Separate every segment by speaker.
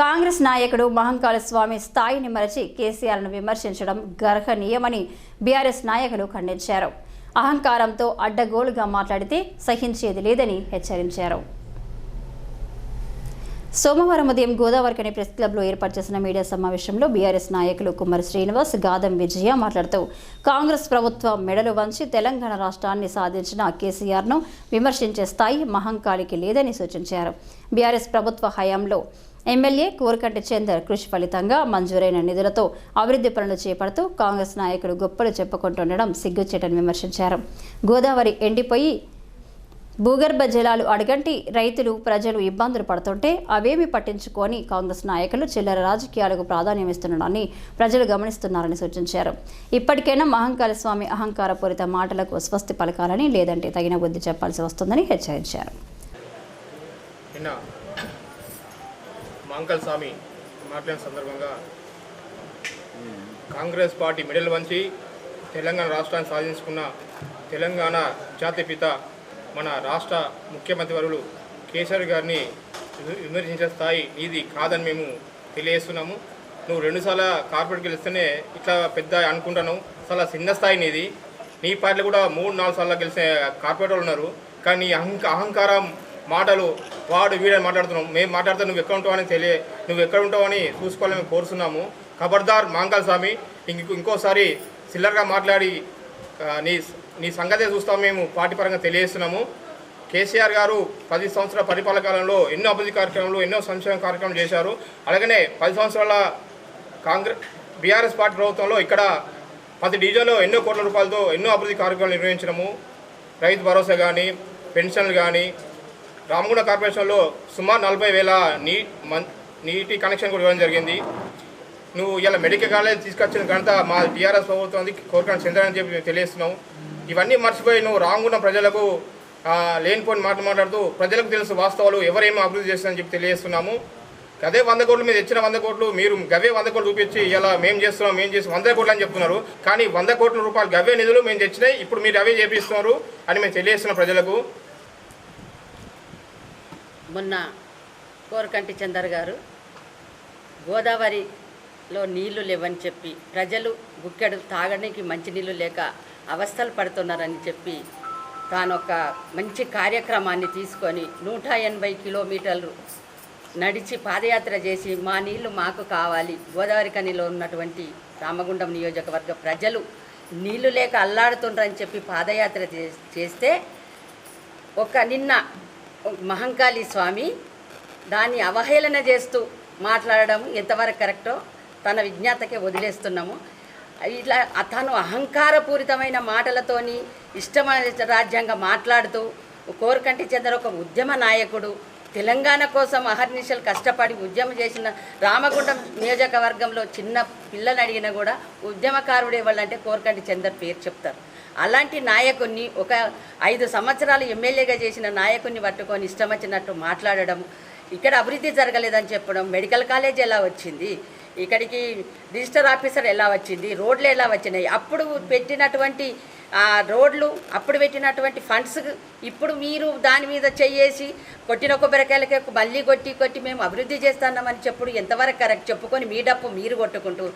Speaker 1: కాంగ్రెస్ నాయకుడు మహంకాళ స్వామి స్థాయిని మరచి కేసీఆర్ను విమర్శించడం గర్హనీయమని బీఆర్ఎస్ నాయకులు ఖండించారు. అహంకారంతో అడ్డగోలుగా మాట్లాడితే సహించేది లేదని హెచ్చరించారు. సోమవారం ఉదయం గోదావరికని ప్రెస్ క్లబ్లో ఏర్పాటు చేసిన మీడియా సమావేశంలో బీఆర్ఎస్ నాయకులు కుమార్ శ్రీనివాస్ గాదం విజయ మాట్లాడుతూ కాంగ్రెస్ ప్రభుత్వం మెడలు వంచి తెలంగాణ రాష్ట్రాన్ని సాధించిన కేసీఆర్ను విమర్శించే స్థాయి మహంకాళికి లేదని సూచించారు. బీఆర్ఎస్ ప్రభుత్వ హయాంలో ఎమ్మెల్యే కోరకంటి చందర్ కృషి ఫలితంగా మంజూరైన నిధులతో అభివృద్ధి పనులు చేపడుతూ కాంగ్రెస్ నాయకులు గొప్పలు చెప్పుకుంటుండడం సిగ్గుచేటని విమర్శించారు. గోదావరి ఎండిపోయి భూగర్భ జలాలు అడగంటి రైతులు ప్రజలు ఇబ్బందులు పడుతుంటే అవేమి పట్టించుకొని కాంగ్రెస్ నాయకులు చిల్లర రాజకీయాలకు ప్రాధాన్యం ఇస్తున్నారని ప్రజలు గమనిస్తున్నారని సూచించారు. ఇప్పటికైనా మహంకాళ స్వామి అహంకారపూరిత మాటలకు స్వస్తి పలకాలని లేదంటే తగిన బుద్ధి చెప్పాల్సి వస్తుందని హెచ్చరించారు.
Speaker 2: మాంకల్ స్వామి మాట్లాడిన సందర్భంగా కాంగ్రెస్ పార్టీ మిడల్ వంచి తెలంగాణ రాష్ట్రాన్ని సాధించుకున్న తెలంగాణ జాతిపిత మన రాష్ట్ర ముఖ్యమంత్రి వరులు కేసీఆర్ గారిని విమర్శించే స్థాయి నీది కాదని మేము తెలియజేస్తున్నాము. నువ్వు రెండుసార్లు కార్పొరేట్కి గెలిస్తేనే ఇట్లా పెద్ద అనుకుంటాను చాలా చిన్న స్థాయి నీది. నీ పార్టీలో కూడా మూడు నాలుగు సార్లు గెలిచిన కార్పొరేటర్లు ఉన్నారు. కానీ అహంక అహంకారం మాటలు వాడు వీడని మాట్లాడుతున్నాం మేము మాట్లాడితే నువ్వు ఎక్కడ ఉంటావు అని తెలియ నువ్వు ఎక్కడ ఉంటావు అని చూసుకోవాలని మేము కోరుతున్నాము ఖబర్దార్ మాంగల్ స్వామి ఇంకో ఇంకోసారి సిల్లర్గా మాట్లాడి నీ నీ సంగతే చూస్తాం మేము పార్టీ పరంగా తెలియజేస్తున్నాము. కేసీఆర్ గారు పది సంవత్సరాల పరిపాలన కాలంలో ఎన్నో అభివృద్ధి కార్యక్రమాలు ఎన్నో సంక్షేమ కార్యక్రమాలు చేశారు. అలాగనే పది సంవత్సరాల కాంగ్రెస్ బీఆర్ఎస్ పార్టీ ప్రభుత్వంలో ఇక్కడ ప్రతి డివిజన్లో ఎన్నో కోట్ల రూపాయలతో ఎన్నో అభివృద్ధి కార్యక్రమాలు నిర్వహించడము రైతు భరోసా కానీ పెన్షన్లు కానీ రామగుండ కార్పొరేషన్లో సుమారు నలభై వేల నీ నీటి కనెక్షన్ కూడా ఇవ్వడం జరిగింది. నువ్వు ఇలా మెడికల్ కాలేజ్ తీసుకొచ్చిన ఘనత మా టీఆర్ఎస్ ప్రభుత్వం కోరికను చెందాలని చెప్పి మేము తెలియజేస్తున్నాం. ఇవన్నీ మర్చిపోయి నువ్వు రామగుండ ప్రజలకు ఆ, లేనిపోని మాట మాట్లాడుతూ ప్రజలకు తెలుసు వాస్తవాలు ఎవరేమో అభివృద్ధి చేస్తారని చెప్పి తెలియజేస్తున్నాము. అదే వంద కోట్లు మీరు ఇచ్చిన వంద కోట్లు మీరు గవే వంద కోట్లు చూపించి ఇలా మేము చేస్తున్నాం మేము చేసి వంద కోట్లు అని చెప్తున్నారు. కానీ వంద కోట్ల రూపాయలు గవే నిధులు మేము తెచ్చినాయి ఇప్పుడు మీరు అవే చేపిస్తున్నారు అని మేము తెలియజేస్తున్నాం ప్రజలకు.
Speaker 3: మొన్న కోరకంటి చందర్ గారు గోదావరిలో నీళ్ళు లేవని చెప్పి ప్రజలు గుక్కెడు తాగడానికి మంచినీళ్ళు లేక అవస్థలు పడుతున్నారని చెప్పి తాను ఒక మంచి కార్యక్రమాన్ని తీసుకొని నూట ఎనభై కిలోమీటర్లు నడిచి పాదయాత్ర చేసి మా నీళ్ళు మాకు కావాలి. గోదావరి కనిలో ఉన్నటువంటి రామగుండం నియోజకవర్గ ప్రజలు నీళ్ళు లేక అల్లాడుతుండ్రని చెప్పి పాదయాత్ర చే- చేస్తే ఒక నిన్న మహంకాళి స్వామి దాన్ని అవహేళన చేస్తూ మాట్లాడడం ఎంతవరకు కరెక్టో తన విజ్ఞాతకే వదిలేస్తున్నాము. ఇట్లా తను అహంకారపూరితమైన మాటలతోని ఇష్టమైన రాజ్యాంగం మాట్లాడుతూ కోరకంటి చెందిన ఒక ఉద్యమ నాయకుడు తెలంగాణ కోసం అహర్నిశలు కష్టపడి ఉద్యమం చేసిన రామగుండం నియోజకవర్గంలో చిన్న పిల్లలు అడిగినా కూడా ఉద్యమకారుడు ఎవరంటే కోరకంటి చందర్ పేరు చెప్తారు. అలాంటి నాయకుడిని ఒక ఐదు సంవత్సరాలు ఎమ్మెల్యేగా చేసిన నాయకుడిని పట్టుకొని ఇష్టం వచ్చినట్టు మాట్లాడడం ఇక్కడ అభివృద్ధి జరగలేదని చెప్పడం మెడికల్ కాలేజ్ ఎలా వచ్చింది ఇక్కడికి రిజిస్టర్ ఆఫీసర్ ఎలా వచ్చింది రోడ్లు ఎలా వచ్చినాయి అప్పుడు పెట్టినటువంటి రోడ్లు అప్పుడు పెట్టినటువంటి ఫండ్స్ ఇప్పుడు మీరు దాని మీద చెయ్యేసి కొట్టిన కొబ్బరికాయలకే మళ్ళీ కొట్టి కొట్టి మేము అభివృద్ధి చేస్తున్నామని చెప్పుడు ఎంతవరకు కరెక్ట్ చెప్పుకొని మీ డప్పు మీరు కొట్టుకుంటూ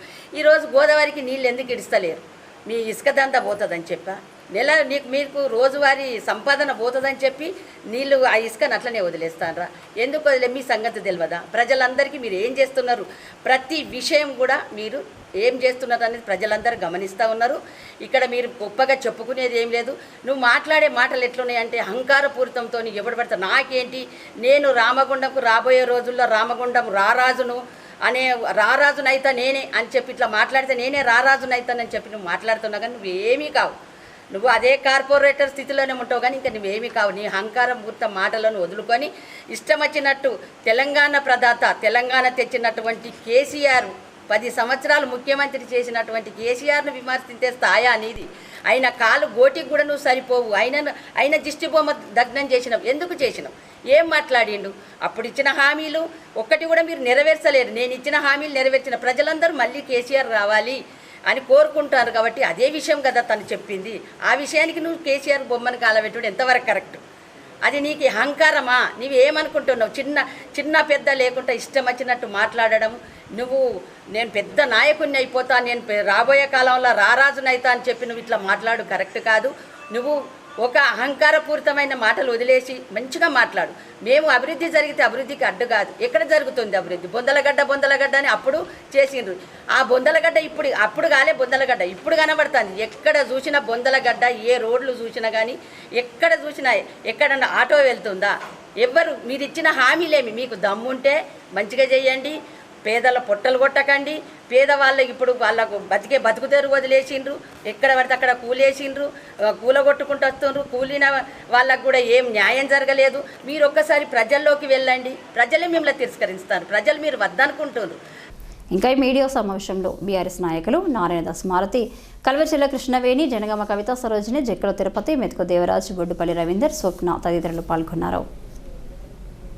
Speaker 3: ఈరోజు గోదావరికి నీళ్ళు ఎందుకు ఇడిస్తలేరు? మీ ఇసుక దందా పోతుందని చెప్పా? నెల నీకు మీకు రోజువారీ సంపాదన పోతుందని చెప్పి నీళ్ళు ఆ ఇసుకను అట్లనే వదిలేస్తానరా. ఎందుకు వదిలే? మీ సంగతి తెలియదా ప్రజలందరికీ మీరు ఏం చేస్తున్నారు? ప్రతి విషయం కూడా మీరు ఏం చేస్తున్నారు అనేది ప్రజలందరూ గమనిస్తూ ఉన్నారు. ఇక్కడ మీరు గొప్పగా చెప్పుకునేది ఏం లేదు. నువ్వు మాట్లాడే మాటలు ఎట్లున్నాయంటే అహంకారపూరితంతో ఎవడు పడతా నాకేంటి? నేను రామగుండంకు రాబోయే రోజుల్లో రామగుండం రారాజును అనే రారాజునైతా నేనే అని చెప్పి ఇట్లా మాట్లాడితే నేనే రారాజునైతానని చెప్పి నువ్వు మాట్లాడుతున్నావు కానీ నువ్వు ఏమీ కావు. నువ్వు అదే కార్పొరేటర్ స్థితిలోనే ఉంటావు కానీ ఇంకా నువ్వేమీ కావు. నీ అహంకారం పూర్త మాటలను వదులుకొని ఇష్టం వచ్చినట్టు తెలంగాణ ప్రదాత తెలంగాణ తెచ్చినటువంటి కేసీఆర్ పది సంవత్సరాలు ముఖ్యమంత్రి చేసినటువంటి కేసీఆర్ను విమర్శించే స్థాయి అనేది. ఆయన కాలు గోటికి కూడా నువ్వు సరిపోవు. ఆయన ఆయన దిష్టిబొమ్మ దగ్నం చేసినావు. ఎందుకు చేసినావు? ఏం మాట్లాడిండు? అప్పుడు ఇచ్చిన హామీలు ఒక్కటి కూడా మీరు నెరవేర్చలేరు నేను ఇచ్చిన హామీలు నెరవేర్చిన ప్రజలందరూ మళ్ళీ కేసీఆర్ రావాలి. అని కోరుకుంటారు కాబట్టి అదే విషయం కదా తను చెప్పింది. ఆ విషయానికి నువ్వు కేసీఆర్ బొమ్మను కాలబెట్టుడు ఎంతవరకు కరెక్ట్? అది నీకు అహంకారమా? నువ్వు ఏమనుకుంటున్నావు? చిన్న చిన్న పెద్ద లేకుండా ఇష్టం వచ్చినట్టు మాట్లాడడం నువ్వు నేను పెద్ద నాయకుడిని అయిపోతా నేను రాబోయే కాలంలో రారాజునైతా అని చెప్పి నువ్వు ఇట్లా మాట్లాడు కరెక్ట్ కాదు. నువ్వు ఒక అహంకారపూరితమైన మాటలు వదిలేసి మంచిగా మాట్లాడు. మేము అభివృద్ధి జరిగితే అభివృద్ధికి అడ్డు కాదు. ఎక్కడ జరుగుతుంది అభివృద్ధి? బొందలగడ్డ బొందలగడ్డ అని అప్పుడు చేసిండ్రు. ఆ బొందలగడ్డ ఇప్పుడు అప్పుడు కాలే బొందలగడ్డ. ఇప్పుడు కనబడుతుంది. ఎక్కడ చూసినా బొందలగడ్డ ఏ రోడ్లు చూసినా కానీ ఎక్కడ చూసినా ఎక్కడన్నా ఆటో వెళ్తుందా? ఎవ్వరు మీరు ఇచ్చిన హామీలేమి? మీకు దమ్ముంటే మంచిగా చేయండి. పేదల పొట్టలు కొట్టకండి. పేదవాళ్ళ ఇప్పుడు వాళ్ళకు బతికే బతుకుతేరు వదిలేసిండ్రు. ఎక్కడ పడితే అక్కడ కూలేసిండ్రు. కూలగొట్టుకుంటూ వస్తుండ్రు. కూలిన వాళ్ళకు కూడా ఏం న్యాయం జరగలేదు. మీరు ఒక్కసారి ప్రజల్లోకి వెళ్ళండి. ప్రజలే మిమ్మల్ని తిరస్కరిస్తారు. ప్రజలు మీరు వద్దనుకుంటున్నారు.
Speaker 1: ఇంకా ఈ మీడియా సమావేశంలో బీఆర్ఎస్ నాయకులు నారాయణదాస్ మారుతి కల్వచెల్ల కృష్ణవేణి జనగామ కవిత సరోజిని జక్కల తిరుపతి మెతుకు దేవరాజు బొడ్డుపల్లి రవీందర్ స్వప్న తదితరులు పాల్గొన్నారు.